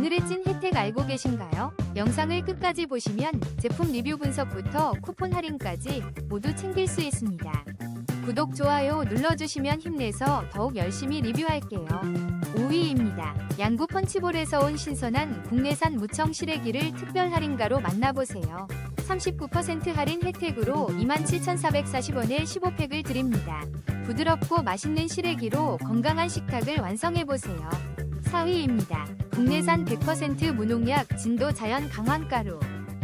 오늘의 찐 혜택 알고 계신가요? 영상을 끝까지 보시면 제품 리뷰 분석부터 쿠폰 할인까지 모두 챙길 수 있습니다. 구독, 좋아요 눌러주시면 힘내서 더욱 열심히 리뷰할게요. 5위입니다. 양구 펀치볼에서 온 신선한 국내산 무청 시래기를 특별 할인가로 만나보세요. 39% 할인 혜택으로 27,440원에 15팩을 드립니다. 부드럽고 맛있는 시래기로 건강한 식탁을 완성해보세요. 4위입니다. 국내산 100% 무농약 진도 자연 강황가루.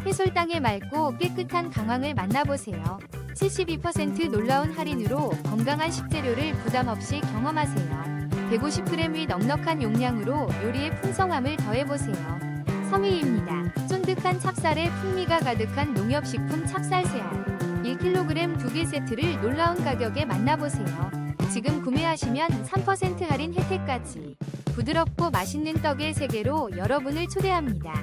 해솔 땅의 맑고 깨끗한 강황을 만나보세요. 72% 놀라운 할인으로 건강한 식재료를 부담 없이 경험하세요. 150g 의 넉넉한 용량으로 요리의 풍성함을 더해보세요. 3위입니다. 쫀득한 찹쌀에 풍미가 가득한 농협식품 찹쌀새알. 1kg 2개 세트를 놀라운 가격에 만나보세요. 지금 구매하시면 3% 할인 혜택까지. 부드럽고 맛있는 떡의 세계로 여러분을 초대합니다.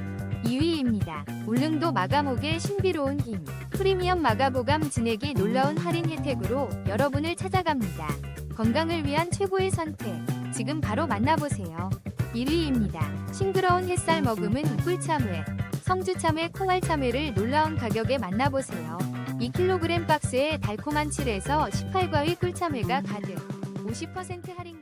2위입니다. 울릉도 마가목의 신비로운 힘. 프리미엄 마가보감 진액이 놀라운 할인 혜택으로 여러분을 찾아갑니다. 건강을 위한 최고의 선택. 지금 바로 만나보세요. 1위입니다. 싱그러운 햇살 머금은 꿀참외. 성주참외 콩알참외를 놀라운 가격에 만나보세요. 2kg 박스에 달콤한 7에서 18과의 꿀참외가 가득. 50% 할인